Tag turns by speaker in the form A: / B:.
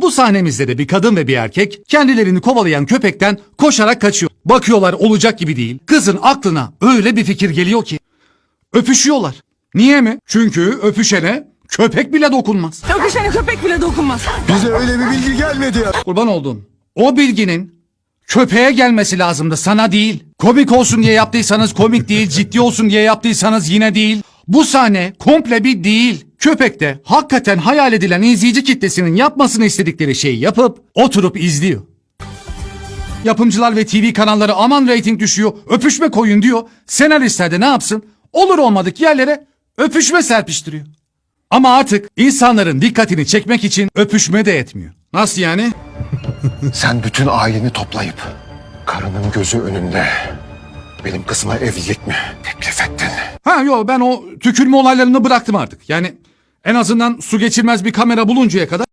A: Bu sahnemizde de bir kadın ve bir erkek kendilerini kovalayan köpekten koşarak kaçıyor. Bakıyorlar olacak gibi değil. Kızın aklına öyle bir fikir geliyor ki öpüşüyorlar. Niye mi? Çünkü öpüşene köpek bile dokunmaz.
B: Öpüşene köpek bile dokunmaz.
C: Bize öyle bir bilgi gelmedi ya.
A: Kurban oldum. O bilginin köpeğe gelmesi lazımdı sana değil. Komik olsun diye yaptıysanız komik değil, ciddi olsun diye yaptıysanız yine değil. Bu sahne komple bir değil. Köpek de hakikaten hayal edilen izleyici kitlesinin yapmasını istedikleri şeyi yapıp oturup izliyor. Yapımcılar ve TV kanalları aman reyting düşüyor, öpüşme koyun diyor. Senaristler de ne yapsın? Olur olmadık yerlere öpüşme serpiştiriyor. Ama artık insanların dikkatini çekmek için öpüşme de etmiyor. Nasıl yani?
C: Sen bütün aileni toplayıp karının gözü önünde benim kızıma evlilik mi teklif ettin?
A: Ha yo ben o tükürme olaylarını bıraktım artık. Yani en azından su geçirmez bir kamera buluncaya kadar